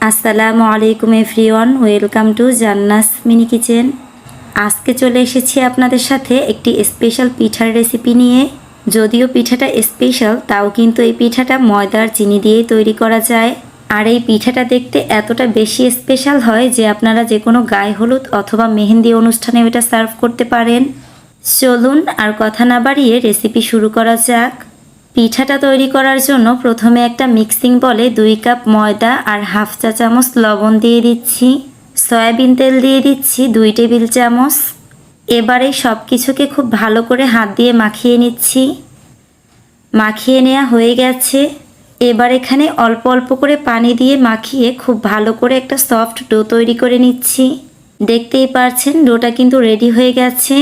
আসসালামু আলাইকুম everyone, welcome to Jannas mini kitchen. আজকে চলে এসেছি আপনাদের সাথে একটি স্পেশাল পিঠার রেসিপি নিয়ে। যদিও পিঠাটা স্পেশাল, তাও কিন্তু এই পিঠাটা ময়দার চিনি দিয়েই তৈরি করা যায়। আর এই পিঠাটা দেখতে এতটা বেশি স্পেশাল হয় যে আপনারা যে কোনো গায়ে হলুদ অথবা মেহেন্দি অনুষ্ঠানে এটা সার্ভ করতে পারেন। চলুন আর কথা না বাড়িয়ে রেসিপি শুরু করা যাক। পিঠাটা তৈরি করার জন্য প্রথমে একটা মিক্সিং বলে দুই কাপ ময়দা আর হাফ চা চামচ লবণ দিয়ে দিচ্ছি। সয়াবিন তেল দিয়ে দিচ্ছি দুই টেবিল চামচ। এবারে সব কিছুকে খুব ভালো করে হাত দিয়ে মাখিয়ে নিচ্ছি। মাখিয়ে নেওয়া হয়ে গেছে। এবার এখানে অল্প অল্প করে পানি দিয়ে মাখিয়ে খুব ভালো করে একটা সফট ডো তৈরি করে নিচ্ছি। দেখতেই পারছেন ডোটা কিন্তু রেডি হয়ে গেছে।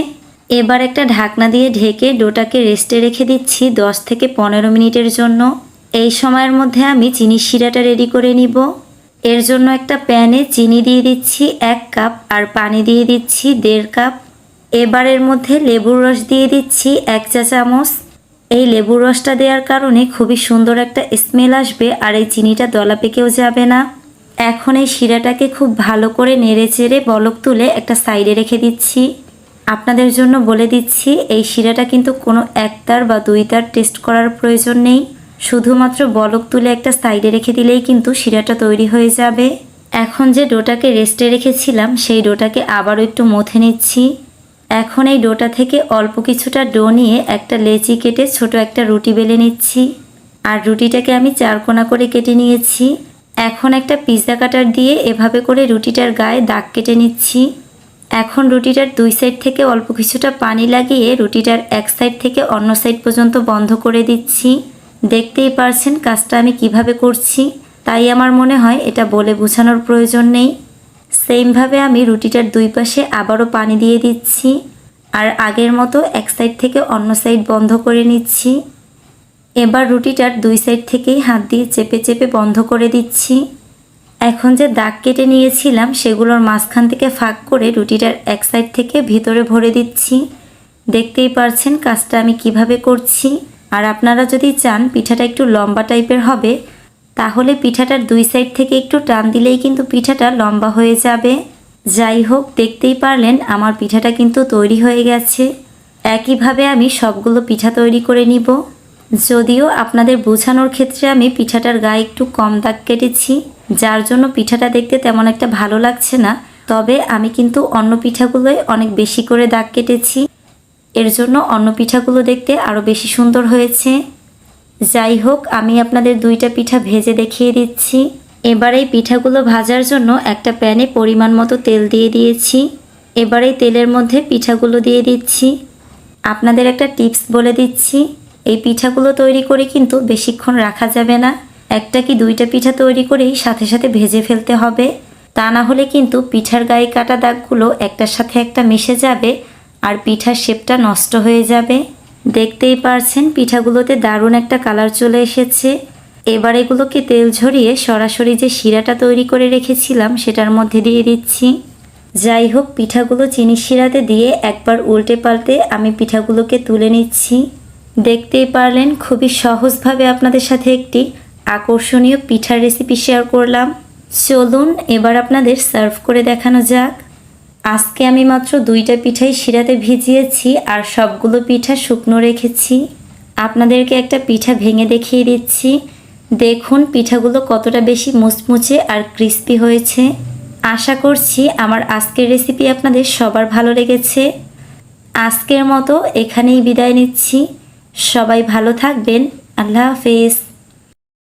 এবার একটা ঢাকনা দিয়ে ঢেকে ডোটাকে রেস্টে রেখে দিচ্ছি দশ থেকে পনেরো মিনিটের জন্য। এই সময়ের মধ্যে আমি চিনি শিরাটা রেডি করে নিব। এর জন্য একটা প্যানে চিনি দিয়ে দিচ্ছি এক কাপ আর পানি দিয়ে দিচ্ছি দেড় কাপ। এবারের মধ্যে লেবুর রস দিয়ে দিচ্ছি এক চা চামচ। এই লেবুর রসটা দেওয়ার কারণে খুবই সুন্দর একটা স্মেল আসবে আর এই চিনিটা দলা পেকেও যাবে না। এখন এই শিরাটাকে খুব ভালো করে নেড়ে চেড়ে বলক তুলে একটা সাইডে রেখে দিচ্ছি। আপনাদের জন্য বলে দিচ্ছি, এই শিরাটা কিন্তু কোনো একতার বা দুইতার টেস্ট করার প্রয়োজন নেই। শুধুমাত্র বলক তুলে একটা সাইডে রেখে দিলেই কিন্তু শিরাটা তৈরি হয়ে যাবে। এখন যে ডোটাকে রেস্টে রেখেছিলাম, সেই ডোটাকে আবারও একটু মথে নিচ্ছি। এখন এই ডোটা থেকে অল্প কিছুটা ডো নিয়ে একটা লেচি কেটে ছোট একটা রুটি বেলে নিচ্ছি। আর রুটিটাকে আমি চার কোনা করে কেটে নিয়েছি। এখন একটা পিৎজা কাটার দিয়ে এভাবে করে রুটিটার গায়ে দাগ কেটে নিচ্ছি। এখন রুটিটার দুই সাইড থেকে অল্প কিছুটা পানি লাগিয়ে রুটিটার এক সাইড থেকে অন্য সাইড পর্যন্ত বন্ধ করে দিচ্ছি। দেখতেই পারছেন কাজটা আমি কীভাবে করছি, তাই আমার মনে হয় এটা বলে বোঝানোর প্রয়োজন নেই। সেমভাবে আমি রুটিটার দুই পাশে আবারও পানি দিয়ে দিচ্ছি আর আগের মতো এক সাইড থেকে অন্য সাইড বন্ধ করে নিচ্ছি। এবার রুটিটার দুই সাইড থেকেই হাত দিয়ে চেপে চেপে বন্ধ করে দিচ্ছি। এখন যে দাগ কেটে নিয়েছিলাম, সেগুলোর মাঝখান থেকে ফাঁক করে রুটিটার এক সাইড থেকে ভিতরে ভরে দিচ্ছি। দেখতেই পারছেন কাজটা আমি কীভাবে করছি। আর আপনারা যদি চান পিঠাটা একটু লম্বা টাইপের হবে, তাহলে পিঠাটার দুই সাইড থেকে একটু টান দিলেই কিন্তু পিঠাটা লম্বা হয়ে যাবে। যাই হোক, দেখতেই পারলেন আমার পিঠাটা কিন্তু তৈরি হয়ে গেছে। একইভাবে আমি সবগুলো পিঠা তৈরি করে নিব। যদিও আপনাদের বোঝানোর ক্ষেত্রে আমি পিঠাটার গায়ে একটু কম দাগ কেটেছি। যার জন্য পিঠাটা দেখতে তেমন একটা ভালো লাগছে না। তবে আমি কিন্তু অন্য পিঠাগুলোয় অনেক বেশি করে দাগ কেটেছি। এর জন্য অন্য পিঠাগুলো দেখতে আরও বেশি সুন্দর হয়েছে। যাই হোক, আমি আপনাদের দুইটা পিঠা ভেজে দেখিয়ে দিচ্ছি। এবার এই পিঠাগুলো ভাজার জন্য একটা প্যানে পরিমাণ মতো তেল দিয়ে দিয়েছি। এবার এই তেলের মধ্যে পিঠাগুলো দিয়ে দিচ্ছি। আপনাদের একটা টিপস বলে দিচ্ছি, এই পিঠাগুলো তৈরি করে কিন্তু বেশিক্ষণ রাখা যাবে না। একটা কি দুইটা পিঠা তৈরি করেই সাথে সাথে ভেজে ফেলতে হবে? তা না হলে কিন্তু পিঠার গায়ে কাটা দাগগুলো একটার সাথে একটা মিশে যাবে আর পিঠার শেপটা নষ্ট হয়ে যাবে। দেখতেই পারছেন, পিঠাগুলোতে দারুণ একটা কালার চলে এসেছে। এবার এগুলোকে তেল ঝরিয়ে সরাসরি যে শিরাটা তৈরি করে রেখেছিলাম সেটার মধ্যে দিয়ে দিচ্ছি। যাই হোক, পিঠাগুলো চিনি শিরাতে দিয়ে একবার উল্টে পাল্টে আমি পিঠাগুলোকে তুলে নিচ্ছি। দেখতেই পারলেন, খুবই সহজভাবে আপনাদের সাথে একটি আকর্ষণীয় পিঠার রেসিপি শেয়ার করলাম। চলুন, এবার আপনাদের সার্ভ করে দেখানো যাক। আজকে আমি মাত্র দুইটা পিঠাই শিরাতে ভিজিয়েছি আর সবগুলো পিঠা শুকনো রেখেছি। আপনাদেরকে একটা পিঠা ভেঙে দেখিয়ে দিচ্ছি। দেখুন, পিঠাগুলো কতটা বেশি মুচমুচে আর ক্রিস্পি হয়েছে। আশা করছি আমার আজকের রেসিপি আপনাদের সবার ভালো লেগেছে। আজকের মতো এখানেই বিদায় নিচ্ছি। সবাই ভালো থাকবেন। আল্লাহ হাফেজ।